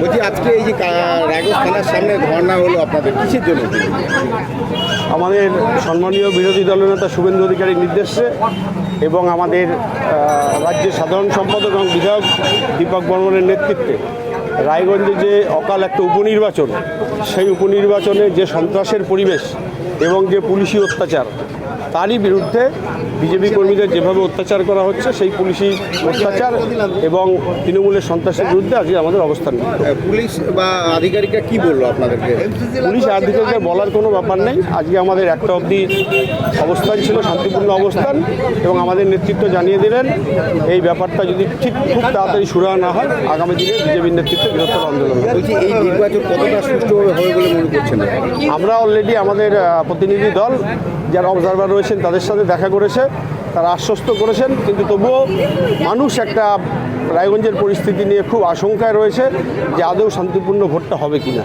বলছি, আজকে এই যে রায়গঞ্জ থানার সামনে ধর্ণা হলো আপনাদের, কিসের জন্য? আমাদের সম্মানীয় বিরোধী দলনেতা শুভেন্দু অধিকারীর নির্দেশে এবং আমাদের রাজ্যের সাধারণ সম্পাদক এবং বিধায়ক দীপক বর্মনের নেতৃত্বে রায়গঞ্জে যে অকাল একটা উপনির্বাচন, সেই উপনির্বাচনে যে সন্ত্রাসের পরিবেশ এবং যে পুলিশি অত্যাচার তারই বিরুদ্ধে বিজেপি কর্মীদের যেভাবে অত্যাচার করা হচ্ছে সেই পুলিশি অত্যাচার এবং তৃণমূলের সন্ত্রাসের বিরুদ্ধে আজকে আমাদের অবস্থান পুলিশ বা আধিকারিকরা কি বলল আপনাদেরকে? পুলিশ আধিকারিকদের বলার কোনো ব্যাপার নেই। আজকে আমাদের একটা অবধি অবস্থান ছিল শান্তিপূর্ণ অবস্থান এবং আমাদের নেতৃত্ব জানিয়ে দিলেন এই ব্যাপারটা যদি ঠিক খুব তাড়াতাড়ি শুরু না হয় আগামী দিনে বিজেপির নেতৃত্বে বৃহত্তর আন্দোলন। বলছি এই নির্বাচন কতটা সুষ্ঠুভাবে হবে বলে মনে করছেন আমরা অলরেডি আমাদের প্রতিনিধি দল যারা অবজারভার রয়েছেন, তাদের সাথে দেখা করেছে, তারা আশ্বস্ত করেছেন, কিন্তু তবুও মানুষ একটা রায়গঞ্জের পরিস্থিতি নিয়ে খুব আশঙ্কায় রয়েছে যে আদৌ শান্তিপূর্ণ ভোটটা হবে কিনা।